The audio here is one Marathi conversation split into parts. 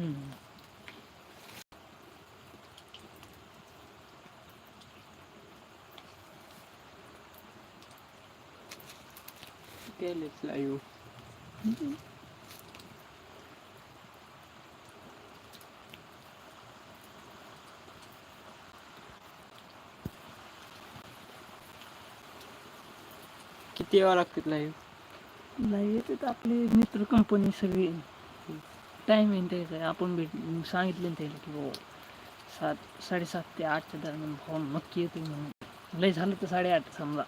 हम्म. केलेच लाईव्ह किती वेळा लागतात लाईव्ह नाही येतात आपले मित्र कंपनी सगळी टाईम येईन त्याचा आहे. आपण भेट सांगितलं ना त्याला की हो सात साडेसात ते आठच्या दरम्यान भाऊ नक्की येतो म्हणून. लय झालं तर साडेआठ समजा.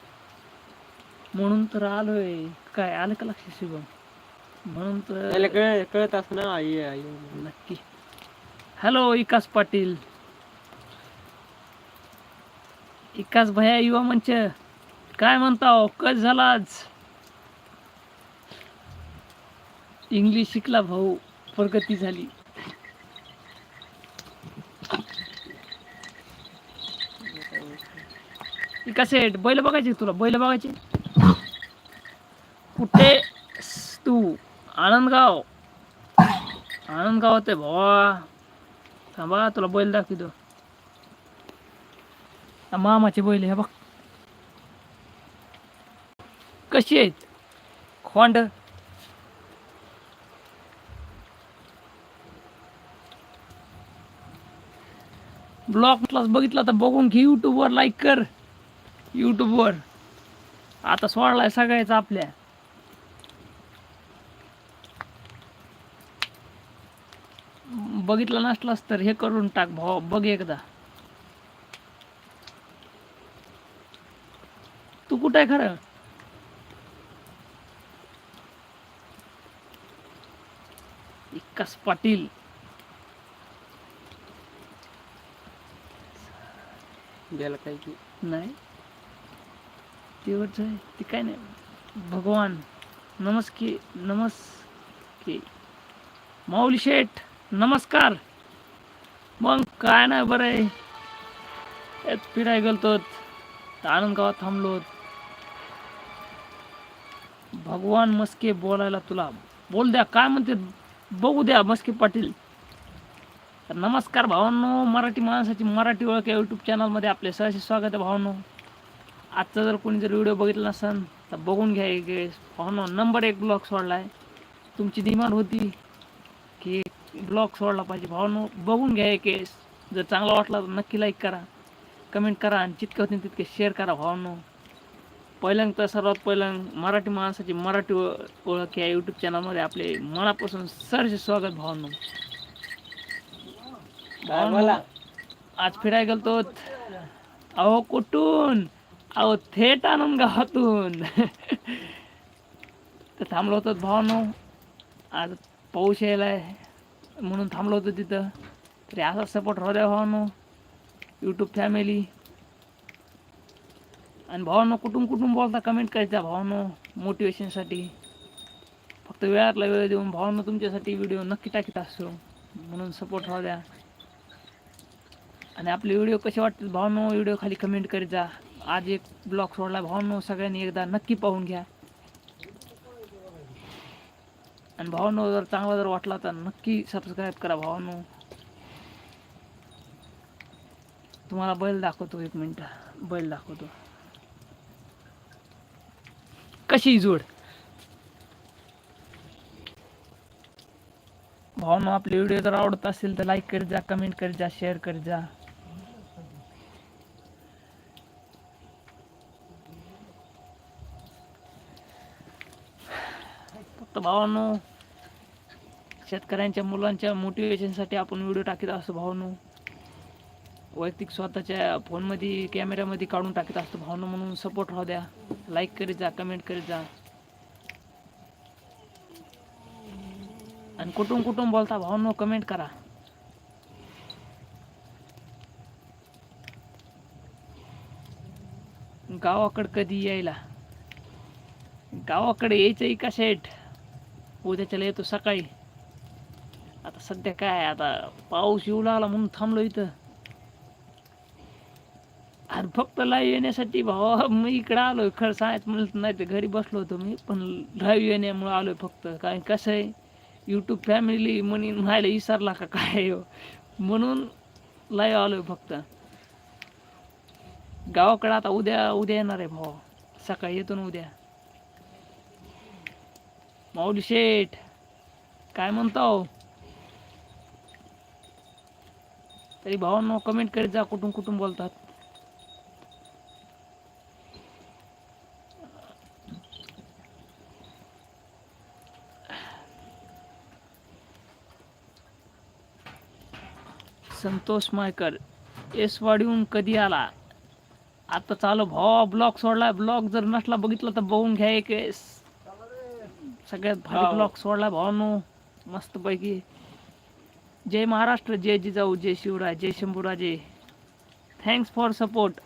म्हणून तर आलोय. काय आलं का लक्ष शिवम म्हणून तर कळ कळत असं ना आई आई. नक्की. हॅलो विकास पाटील. विकास भया युवा मंच. काय म्हणताव? कस झाला आज? इंग्लिश शिकला भाऊ. प्रगती झाली. कसे बैल बघायचे तुला? बैल बघायचे? कुठे तू? आनंदगाव. आनंदगावात आहे भावा. थांबा तुला बैल दाखवतो. मामाचे बैल हे बघ. कशी आहेत? खोंड? ब्लॉग क्लास बघितला तर बघून घे यूट्यूबवर लाईक कर. यूट्यूबवर आता सोडलाय सगळ्याचा आपल्या. बघितला नसलास तर हे करून टाक भाऊ बघ एकदा. तू कुठं आहे खरं? इक्कास पाटील. गेला काय की नाही. तेवढंच आहे. ते काय नाही. भगवान नमस्के नमस्के. माऊली शेठ नमस्कार. मग काय नाही बरं आहे. यात फिराय गेलतो आनंद गावात थांबलो भगवान मस्के बोलायला तुला बोल द्या. काय म्हणते? बघू द्या मस्के पाटील. तर नमस्कार भावांनो मराठी माणसाची मराठी ओळख या यूट्यूब चॅनलमध्ये आपले सहर्ष स्वागत आहे भावांनो. आजचा जर कोणी जर व्हिडिओ बघितला नसेल तर बघून घ्या एक वेळेस. भावांनो नंबर एक ब्लॉग सोडला आहे तुमची डिमांड होती की ब्लॉग सोडला पाहिजे. भावांनो बघून घ्या एक केस जर चांगला वाटला तर नक्की लाईक करा. कमेंट करा आणि जितके होते तितके शेअर करा भावांनो. पहिल्यांदा तर सर्वात पहिल्यांदा मराठी माणसाची मराठी ओळख या यूट्यूब चॅनलमध्ये आपले मनापासून सरसे स्वागत भावांनो. आज फिरायला गेलतो. अहो कुठून? अहो थेट आणून गावातून तर थांबलो होतो भावानो. आज पाऊस यायलाय म्हणून थांबलो होतो तिथं. तरी असा सपोर्ट राहू द्या भावानो. यूट्यूब फॅमिली आणि भावानो कुठून कुठून बोलता कमेंट करायचा भावानो मोटिवेशनसाठी फक्त वेळातला वेळ देऊन भावानो तुमच्यासाठी व्हिडिओ नक्की टाकीत असतो म्हणून सपोर्ट राहू द्या. आणि आपले व्हिडिओ कसे वाटतील भावनो व्हिडिओ खाली कमेंट करीत जा. आज एक ब्लॉग सोडला. भावनो सगळ्यांनी एकदा नक्की पाहून घ्या. आणि भावनो जर चांगला जर वाटला तर नक्की सबस्क्राईब करा भावनो. तुम्हाला बैल दाखवतो एक मिनटं. बैल दाखवतो. कशी जोड? भावनो आपले व्हिडिओ जर आवडत असेल तर लाईक करीत जा कमेंट करीत जा शेअर करीत जा. भावांनो. शेतकऱ्यांच्या मुलांच्या मोटिवेशनसाठी आपण व्हिडिओ टाकीत असतो भावांनो. वैयक्तिक स्वतःच्या फोनमध्ये कॅमेऱ्यामध्ये काढून टाकीत असतो भावनो. म्हणून सपोर्ट राहू द्या. लाईक करीत जा कमेंट करीत जा. आणि कुठून कुठून बोलता भावनो कमेंट करा. गावाकडे कधी यायला? गावाकडे यायचंय का शेठ? उद्याच्याला येतो सकाळी. आता सध्या काय आता पाऊस येऊ लागला म्हणून थांबलो इथं. अरे फक्त लाईव्ह येण्यासाठी भावा मी इकडं आलोय. खरं सांगायचं म्हणलं तर नाही तर घरी बसलो होतो मी पण लाईव्ह येण्यामुळं आलोय फक्त. कारण कसं आहे यूट्यूब फॅमिली म्हणून म्हणायला विसरला का काय हो? म्हणून लाईव्ह आलोय फक्त. गावाकडं आता उद्या उद्या येणार आहे भाऊ सकाळी येतो ना उद्या. माऊली शेठ काय म्हणतो तरी भावांनो कमेंट करीत जा कुठून कुठून बोलतात. संतोष मायकर एस वाढीहून कधी आला? आता चालू भावा ब्लॉग सोडला ब्लॉग जर नसला बघितला तर बघून घ्या एक एस सगळ्यात भारी. ब्लॉग सोडला भावानो. मस्त पैकी जय महाराष्ट्र जय जिजाऊ जय शिवराय जय Shambhuraje. Thanks for support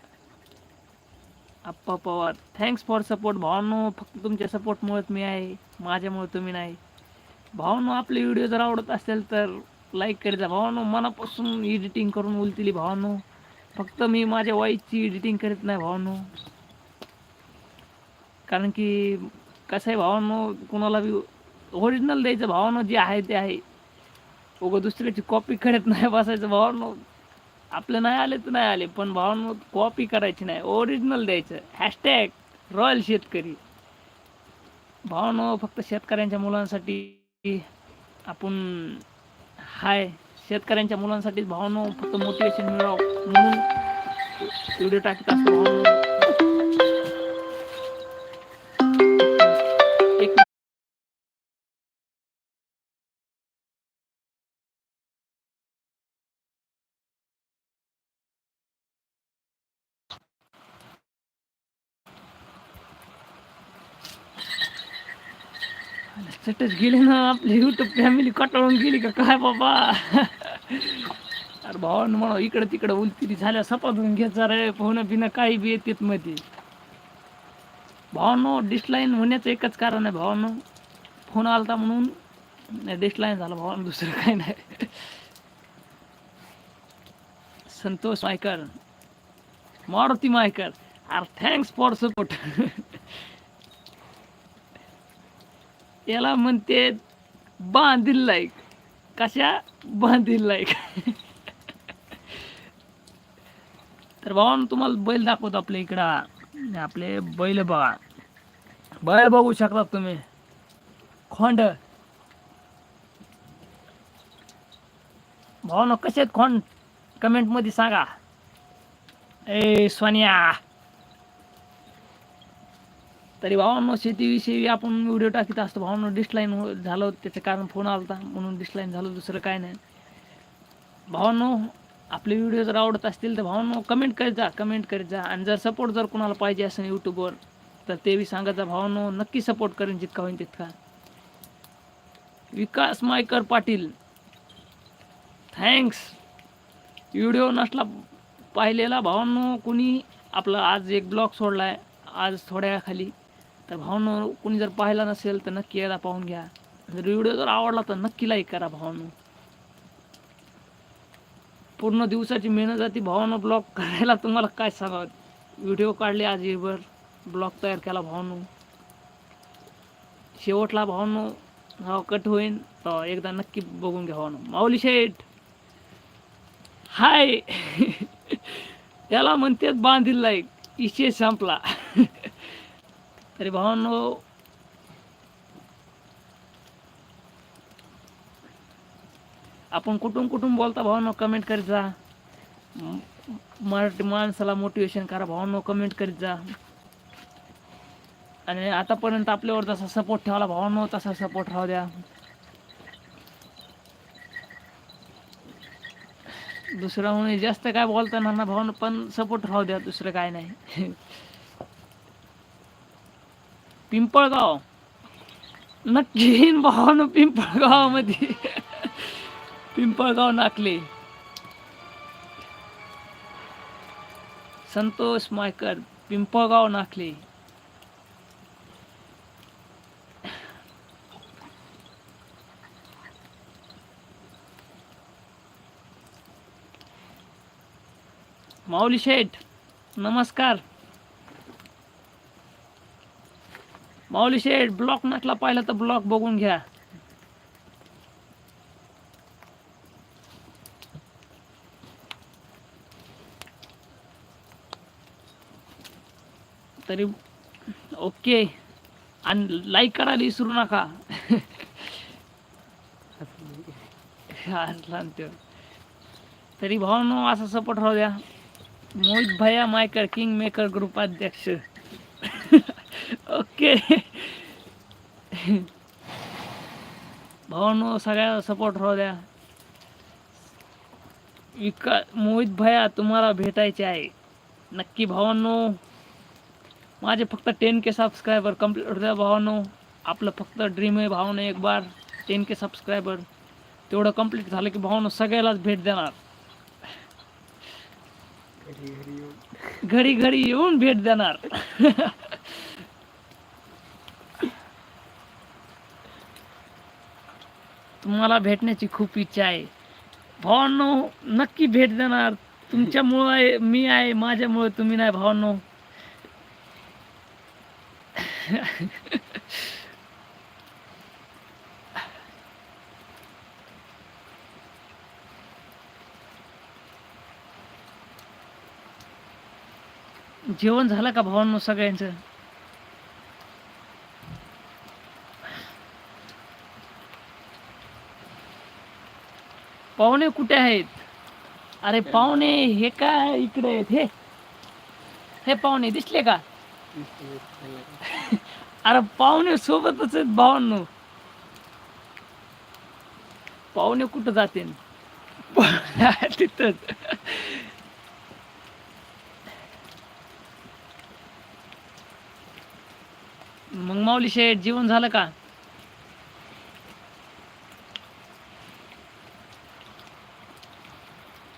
Appa Pawar. Thanks for support भावांनो. फक्त तुमच्या सपोर्टमुळेच मी आहे. माझ्यामुळे तुम्ही नाही. भावांनो आपले व्हिडिओ जर आवडत असेल तर लाईक करीत जा. भावांनो मनापासून एडिटिंग करून बोलतील भावांनो. फक्त मी माझ्या वाईची एडिटिंग करीत नाही भावांनो. कारण की कसं आहे भावांनो कोणाला बी ओरिजिनल द्यायचं भावांनो जे आहे ते आहे. उगं दुसऱ्याची कॉपी करत नाही बसायचं भावांनो. आपले नाही आले तर नाही आले पण भावांनो कॉपी करायची नाही. ओरिजिनल द्यायचं. हॅशटॅग रॉयल शेतकरी. भावांनो फक्त शेतकऱ्यांच्या मुलांसाठी आपण हाय. शेतकऱ्यांच्या मुलांसाठीच भावांनो फक्त मोटिवेशन मिळावं म्हणून व्हिडिओ टाकत असतो भावांनो. सटच गेले ना आपली युट्यूब फॅमिली कटाळून गेली का? काय बाबा? अरे भावानं म्हणा इकडं तिकडं उलतिरी झाल्या सपाटून घ्यायचा रे. पोहणं पिणं काही बी येतेत मध्ये. भावानो डिस्लाईन होण्याचं एकच कारण आहे भावानो. फोन आलता म्हणून नाही झाला भावानं दुसरं काही नाही. संतोष मायकर. मारुती मायकर. आर थँक्स फॉर सपोर्ट याला म्हणते बांधील लाईक. कशा? बांधील लाईक. तर भावानं तुम्हाला बैल दाखवतो आपल्या इकडं. आपले बैल बघा. बैल बघू शकता तुम्ही. खोंड. भावानं कसे आहेत खोंड? कमेंटमध्ये सांगा. ए सोनिया. तरी भावांनो शेतीविषयी आपण व्हिडिओ टाकीत असतो. भावांनो डिस्लाईन झालं त्याचं कारण फोन आला होता म्हणून डिस्लाईन झालं दुसरं काय नाही. भावांनो आपले व्हिडिओ जर आवडत असतील तर भावांनो कमेंट करीत जा कमेंट करीत जा. आणि जर सपोर्ट जर कोणाला पाहिजे असेल यूट्यूबवर तर ते बी सांगायचा भावांनो नक्की सपोर्ट करेन जितका होईल तितका. विकास मायकर पाटील. थँक्स व्हिडिओ नसला पाहिलेला भावांनो कुणी आपला आज एक ब्लॉग सोडला आहे आज थोड्या वेळाखाली तर भावांनो कुणी जर पाहिला नसेल तर नक्की याला पाहून घ्या. जर व्हिडिओ जर आवडला तर नक्की लाईक करा भावांनो. पूर्ण दिवसाची मेहनत जाते भावानं ब्लॉग करायला. तुम्हाला काय सांगावं? व्हिडिओ काढले आज येवर ब्लॉग तयार केला भावानू. शेवटला भावानू हा कट होईन तर एकदा नक्की बघून घ्या भावानं. माऊली शेठ! हाय! याला म्हणतात बांधील लाईक इशे संपला. तरी भावांनो हो. आपण कुठून कुठून बोलता भावांनो कमेंट करीत जा. मराठी माणसाला मोटिवेशन करा भावांनो कमेंट करीत जा. आणि आतापर्यंत आपल्यावर जसा सपोर्ट ठेवला भावांनो तसा सपोर्ट राहू द्या. दुसरं म्हणजे जास्त काय बोलताना ना भावांनो पण सपोर्ट राहू द्या दुसरं काय नाही. पिंपळगाव. नक्की भावानं पिंपळगावामध्ये. पिंपळगाव नाकले. संतोष मायकर पिंपळगाव नाकले. माऊली शेठ नमस्कार. माऊली शेठ ब्लॉक नसला पाहिला तर ब्लॉक बघून घ्या. तरी ओके. आणि लाईक करायला विसरू नका. तरी भाऊ असा सपोर्ट राहू द्या. मोहित भैया मायकर किंग मेकर ग्रुप अध्यक्ष. ओके भावानो सगळ्या सपोर्ट राहू द्या. विका मोहित भैया तुम्हाला भेटायचे आहे. नक्की भावांनो माझे फक्त टेन के सबस्क्रायबर कंप्लीट होत्या भावांनो. आपलं फक्त ड्रीम आहे भावानं एक बार टेन के सबस्क्रायबर तेवढं कंप्लीट झालं की भावानं सगळ्यालाच भेट देणार. घरी घरी येऊन भेट देणार. तुम्हाला भेटण्याची खूप इच्छा आहे. भावांनो नक्की भेट देणार. तुमच्यामुळं आहे मी आहे माझ्यामुळे तुम्ही नाही भावांनो. जेवण झालं का भावांनो सगळ्यांचं? पाहुणे कुठे आहेत? अरे पाहुणे हे काय इकडे आहेत? हे. हे पाहुणे दिसले का? अरे पाहुणे सोबतच आहेत भावांनो. पाहुणे कुठं जाते तिथंच मग माऊली शेठ जेवण झालं का?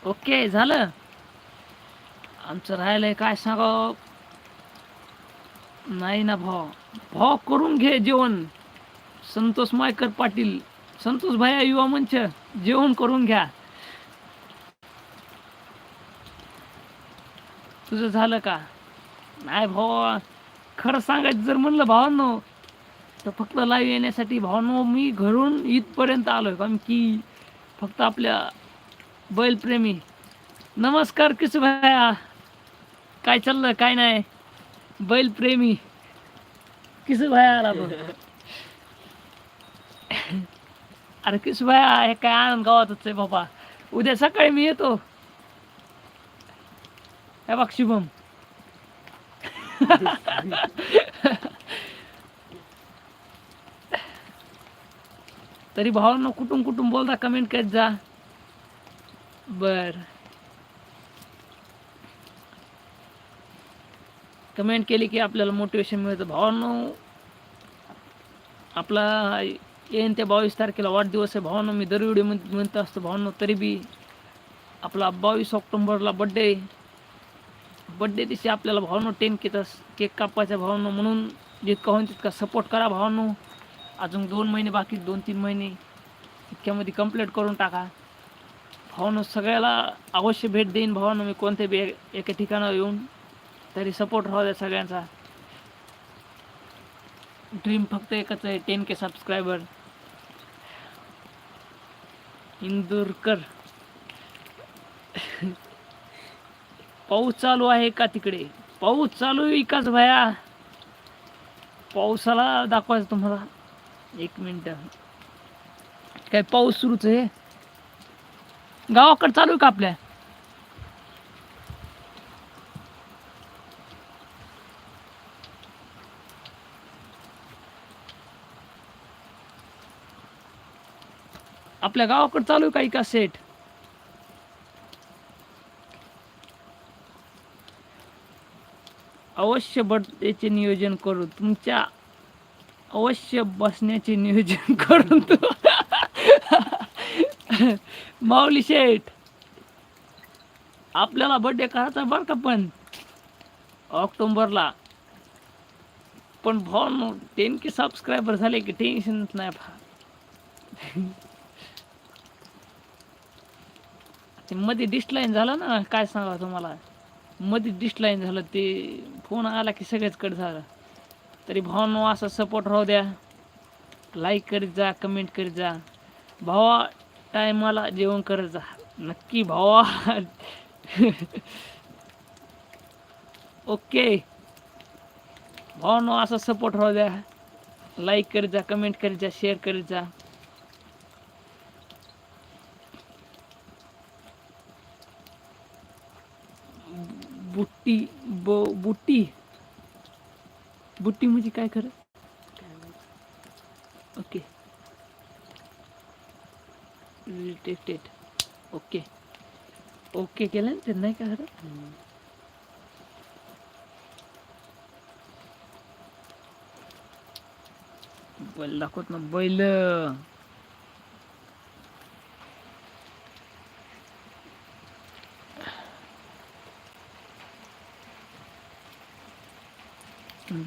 ओके झालं. आमचं राहिलंय काय सांगाव नाही ना भाऊ. भाऊ करून घे जेवण. संतोष मायकर पाटील. संतोष भाया युवा मंच जेवण करून घ्या. तुझं झालं का? नाही भाऊ खरं सांगायचं जर म्हणलं भावांनो तर फक्त लाईव्ह येण्यासाठी भावांनो मी घरून इथपर्यंत आलोय. कारण की फक्त आपल्या बैलप्रेमी नमस्कार किस भाया. काय चाललं काय नाही? बैलप्रेमी किस भाया आला बघ. अरे किस भाया हे काय आनंद गावातच आहे बाबा. उद्या सकाळी मी येतो. हे बघ शुभम. तरी भावांना कुठून कुठून बोलता कमेंट करत जा. बर. कमेंट केली की आपल्याला मोटिवेशन मिळतं. भावांनो आपला येईन ते बावीस तारखेला वाढदिवस आहे. भावांनो मी दर व्हिडिओ म्हणत असतो भावांनो तरी बी आपला बावीस ऑक्टोंबरला बड्डे बड्डे दिवशी आपल्याला भावांनो टेन केचा केक कापायचा भावांनो. म्हणून जितका होईल तितका सपोर्ट करा भावांनो. अजून दोन महिने बाकी दोन तीन महिने. इतक्यामध्ये कंप्लीट करून टाका. भावानं सगळ्याला अवश्य भेट देईन. भावानं मी कोणत्या बी एका ठिकाणावर येऊन तरी सपोर्ट राहू द्या सगळ्यांचा. ड्रीम फक्त एकच आहे टेन के सबस्क्रायबर इंदूरकर. पाऊस चालू आहे का तिकडे? पाऊस चालू आहे विकास भया. पावसाला दाखवायचं तुम्हाला. एक मिनटं. काय पाऊस सुरूच आहे? गावाकडे चालू आहे का आपल्या? आपल्या गावाकडे चालू आहे काही का सेट अवश्य बर्थडेचे नियोजन करू. तुमच्या अवश्य बसण्याचे नियोजन करून तू. माऊली शेठ आपल्याला बर्थडे करायचा बरं का पण. ऑक्टोंबरला. पण भाऊ टेन के सबस्क्रायबर झाले की टेन्शनच नाही भा ते मध्ये डिस्लाईन झालं ना काय सांगा तुम्हाला? मध्ये डिस्टलाईन झालं ते फोन आला की सगळेच कट झालं. तरी भावांनो असा सपोर्ट राहू द्या. लाईक करीत जा कमेंट करीत जा. भावा टायमाला जेवण करत जा. नक्की भावा. ओके. भावांनो असा सपोर्ट राहू द्या. लाईक करीत जा कमेंट करीत जा शेअर करीत जा. बुट्टी ब बुट्टी. बुट्टी म्हणजे काय खरं? ओके. रिटेक्टेड ओके ओके केलं? ना ते नाही का खरं बैल दाखवत ना बैल.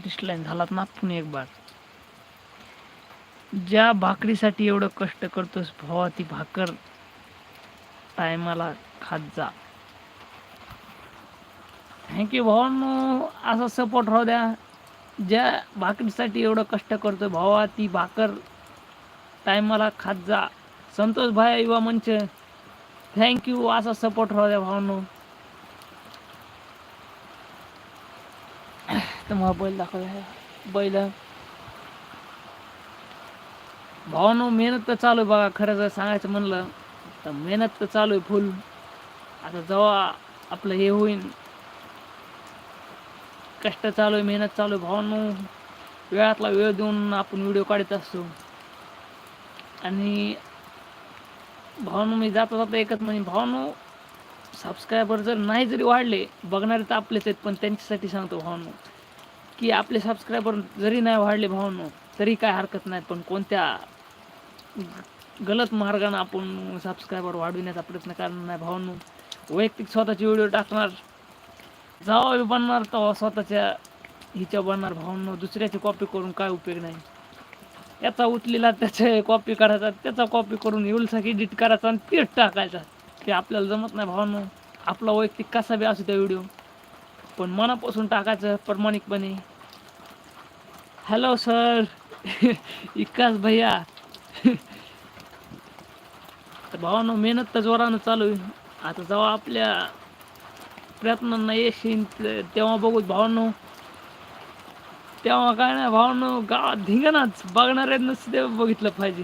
डिस्टलाईन झालात ना पुणे एक बार. ज्या भाकरीसाठी एवढं कष्ट करतोस भावा ती भाकर टायमाला खात जा. थँक्यू भावांनो. असा सपोर्ट राहू द्या. ज्या भाकरीसाठी एवढं कष्ट करतो भावा ती भाकर टायमाला खात जा. संतोष भाई युवा मंच. थँक्यू असा सपोर्ट राहू द्या भावांनो. तर मग बैल दाखवला बैल भावानो मेहनत तर चालू आहे बघा. खरं जर सांगायचं म्हणलं तर मेहनत तर चालू आहे फुल आता जेव्हा आपलं हे होईल कष्ट चालू आहे मेहनत चालू आहे भावानो वेळातला वेळ देऊन आपण व्हिडिओ काढत असतो. आणि भावानो मी जाता जाता एकच म्हणजे भावानो सबस्क्रायबर जर नाही जरी वाढले बघणारे तर आपलेच आहेत पण त्यांच्यासाठी सांगतो भावानो की आपले सबस्क्रायबर जरी नाही वाढले भावानो तरी काय हरकत नाही पण कोणत्या गलत मार्गानं आपण सबस्क्रायबर वाढविण्याचा प्रयत्न करणार नाही भावांनो. वैयक्तिक स्वतःचे व्हिडिओ टाकणार. जावा बी बनणार तेव्हा स्वतःच्या हिच्या बनणार भावांनो. दुसऱ्याची कॉपी करून काय उपयोग नाही. याचा उचलेला त्याचे कॉपी करायचा त्याचा कॉपी करून येऊलसा एडिट करायचा आणि तेच टाकायचा. ते आपल्याला जमत नाही भावांनो. आपला वैयक्तिक कसा बी असू त्या व्हिडिओ पण मनापासून टाकायचं प्रामाणिकपणे. हॅलो सर विकास भैया. तर भावानं मेहनत तर जोरानं चालू आहे. आता जेव्हा आपल्या प्रयत्नांना यश येईन तेव्हा बघू भावांनो. तेव्हा काय नाही भावांनो गावात धिंगणाच बघणाऱ्यांनाच सुद्धा बघितलं पाहिजे.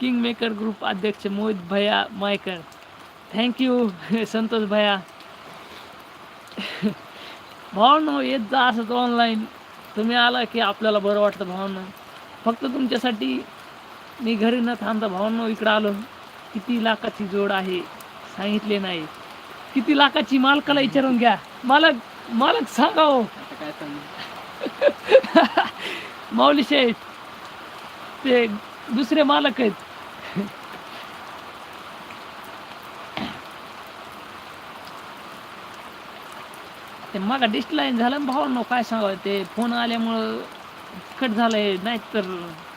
किंग मेकर ग्रुप अध्यक्ष मोहित भैया मायकर. थँक्यू संतोष भैया. भावांनो येत जा असंच ऑनलाईन तुम्ही आला की आपल्याला बरं वाटतं भावांनो. फक्त तुमच्यासाठी मी घरी न थांबता भावांनो इकडं आलो. किती लाखाची जोड आहे? सांगितले नाही. किती लाखाची मालकाला विचारून घ्या. मालक मालक सांगा हो. सांगू? माऊली शेठ ते दुसरे मालक आहेत. ते मागा डिस्लाईन झालं. भावांनो काय सांगावं? ते फोन आल्यामुळं कट झालंय. नाहीतर तरी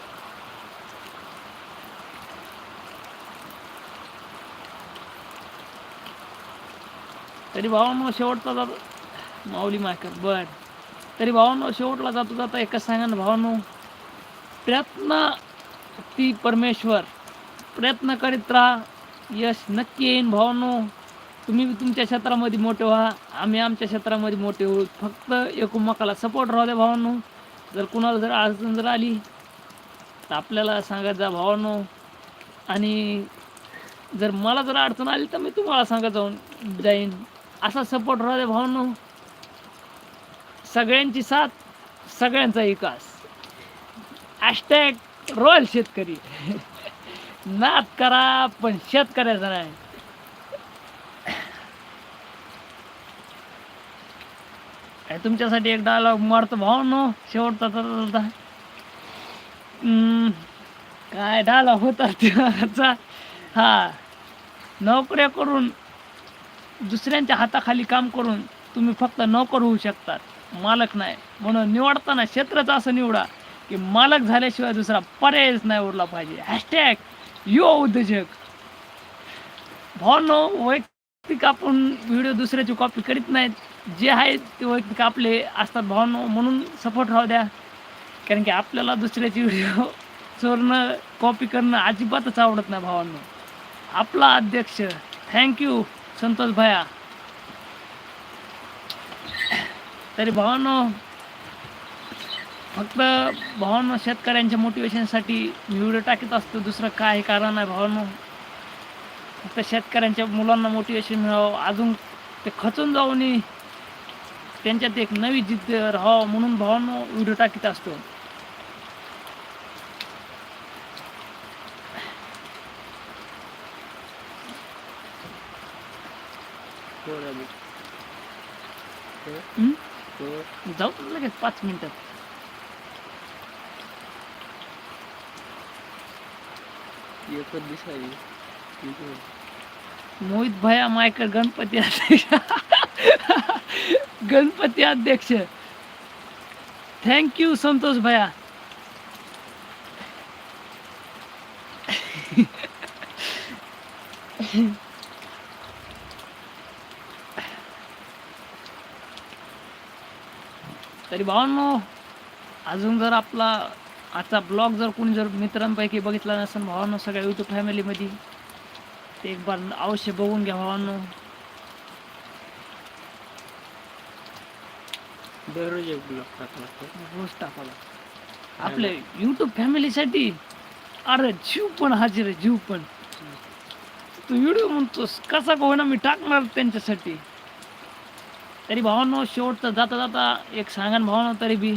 तरी भावांनो शेवटचा जातो. माऊली मायकर बर. तरी भावांनो शेवटला जातो जाता एकच सांगा ना भावांनो. प्रयत्न ती परमेश्वर. प्रयत्न करीत राहा. यश नक्की येईन भावांनो. तुम्ही तुमच्या क्षेत्रामध्ये मोठे व्हा. आम्ही आमच्या क्षेत्रामध्ये मोठे होऊ. फक्त एकमेकाला सपोर्ट राहू द्या भावांनो. जर कुणाला जर अडचण जर आली तर आपल्याला सांगत जा भावांनो. आणि जर मला जर अडचण आली तर मी तुम्हाला सांगत जाऊन जाईन. असा सपोर्ट राहू दे भावांनो. सगळ्यांची साथ सगळ्यांचा विकास. हॅशटॅग रॉयल शेतकरी. नाद करा पण शेतकऱ्याचा नाही. तुमच्यासाठी एक डायलॉग मारतो भावांनो. शेवटचा तर हम्म, काय डायलॉग होता त्याचा? हा नोकऱ्या करून दुसऱ्यांच्या हाताखाली काम करून तुम्ही फक्त नोकर होऊ शकतात. मालक नाही. म्हणून निवडताना क्षेत्रच असं निवडा की मालक झाल्याशिवाय दुसरा पर्यायच नाही उरला पाहिजे. हॅशटॅग युवा उद्योजक. भावनो वैयक्तिक आपण व्हिडिओ दुसऱ्याची कॉपी करीत नाहीत. जे आहेत ते वैयक्तिक आपले असतात भावनो. म्हणून सपोर्ट राहू द्या. कारण की आपल्याला दुसऱ्याची व्हिडिओ चोरणं कॉपी करणं अजिबातच आवडत नाही भावांनो. आपला अध्यक्ष. थँक्यू संतोष भया। तरी भावांनो फक्त भावांनो शेतकऱ्यांच्या मोटिवेशनसाठी मी व्हिडिओ टाकत असतो. दुसरं काय कारण आहे भावांनो. फक्त शेतकऱ्यांच्या मुलांना मोटिवेशन मिळावं. अजून ते खचून जाऊन त्यांच्यात एक नवी जिद्द राहावं म्हणून भावांनो व्हिडिओ टाकीत असतो थोडा बी. हं? तो जाऊ तर लगेच पाच मिनिटात एकच. मोहित भया मायकर गणपती अध्यक्ष. गणपती अध्यक्ष. थँक्यू संतोष भया. तरी भावांनो अजून जर आपला आजचा ब्लॉग जर कोणी जर मित्रांपैकी बघितला नसेल भावांनो सगळ्या यूट्यूब फॅमिलीमध्ये ते एक बार अवश्य बघून घ्या भावांनो. दररोज एक ब्लॉक टाकला रोज टाकावा आपल्या यूट्यूब फॅमिलीसाठी अरे जीव पण हाजीर आहे जीव पण. तू व्हिडिओ म्हणतोस कसा का होईना मी टाकणार त्यांच्यासाठी? तरी भावांनो शेवटचं जाता जाता एक सांगा ना भावांनो तरी बी.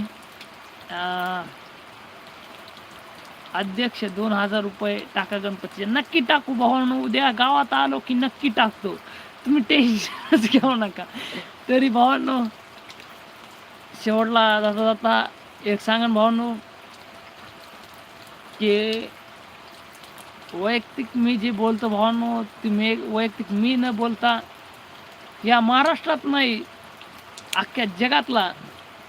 अध्यक्ष दोन हजार रुपये टाका गणपतीचे. नक्की टाकू भावांनो. उद्या गावात आलो की नक्की टाकतो. तुम्ही टेन्शनच घेऊ नका. तरी भावांनो शेवटला जाता जाता एक सांगा भावांनो की वैयक्तिक मी जे बोलतो भावांनो तुम्ही वैयक्तिक मी न बोलता या महाराष्ट्रात नाही अख्ख्या जगातला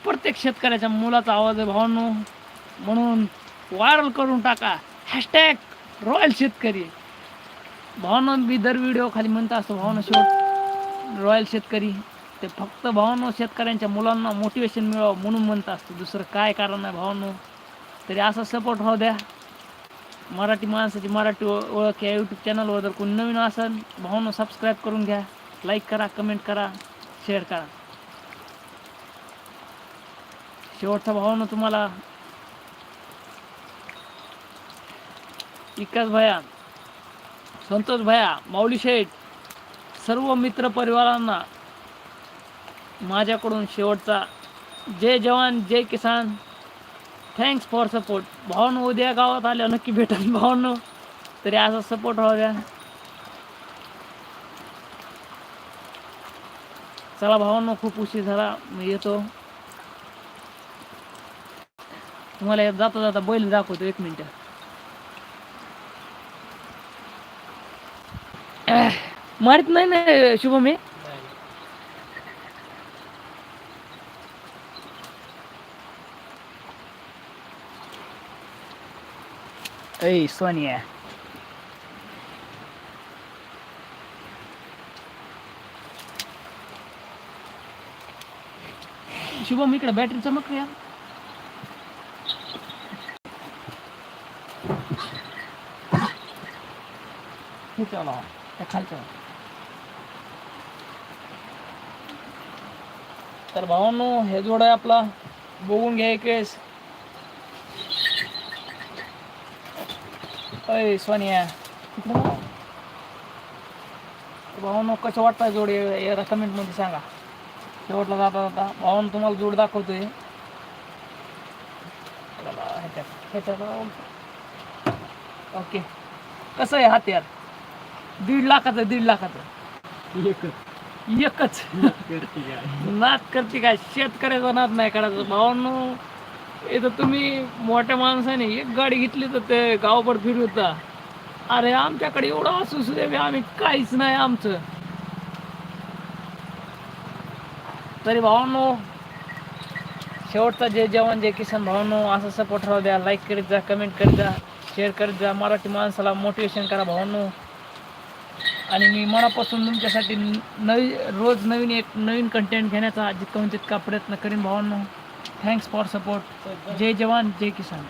प्रत्येक शेतकऱ्याच्या मुलाचा आवाज आहे भावांनो. म्हणून व्हायरल करून टाका. हॅशटॅग रॉयल शेतकरी. भावांनो मी दर व्हिडिओ खाली म्हणता असतो भावांनो शेवट रॉयल शेतकरी. ते फक्त भावांनो शेतकऱ्यांच्या मुलांना मोटिवेशन मिळावं म्हणून म्हणत असतो. दुसरं काय कारण आहे भावांनो? तरी असा सपोर्ट हो द्या. मराठी माणसाची मराठी ओळख या यूट्यूब चॅनलवर जर कोणी नवीन असेल भावांनो सबस्क्राईब करून घ्या. लाईक करा कमेंट करा शेअर करा. शेवटचा भावानं तुम्हाला. विकास भया संतोष भया माऊली शेठ सर्व मित्र परिवारांना माझ्याकडून शेवटचा जय जवान जय किसान. थँक्स फॉर सपोर्ट भावानं उद्या गावात आल्या नक्की भेटेल भावानं. तरी असा सपोर्ट राहू द्या. चला भावांनो खूप उशीर झाला. मी येतो. तुम्हाला एक जाता जाता बैल दाखवतो एक मिनिट. मारित नाही ना शुभम हे? ऐ सोनिया. शुभम इकडे बॅटरी चमक हे चला त्या खालच्या. तर भावांनो हे जोड आहे आपला. बघून घ्या एक वेळेस. अय सोनिया. भावांनो कसं वाटतं जोड? या याला कमेंटमध्ये सांगा. शेवटला जाता जाता. भावांनो तुम्हाला जोड दाखवतोय. चला, ह्याच्यात ह्याच्यात ओके. कसं आहे हात यार दीड लाखाचं दीड लाखाचं. एकच. एकच. नाद करते काय? शेतकऱ्याचा नाद नाही करायचं. भावांनो इथं तुम्ही मोठ्या माणसाने एक गाडी घेतली तर ते गावभर फिरवता. अरे आमच्याकडे एवढं असू सुद्धा आम्ही काहीच नाही आमचं. तरी भावांनो शेवटचा जे जवान जे किसान भावांनो असं सपोर्ट राहू द्या. लाईक करीत जा कमेंट करीत जा शेअर करीत जा. मराठी माणसाला मोटिवेशन करा भावांनो. आणि मी मनापासून तुमच्यासाठी नवी रोज नवीन एक नवीन कंटेंट घेण्याचा जितका म्हणजे तितका प्रयत्न करीन भावांना. थँक्स फॉर सपोर्ट जय जवान जय किसान.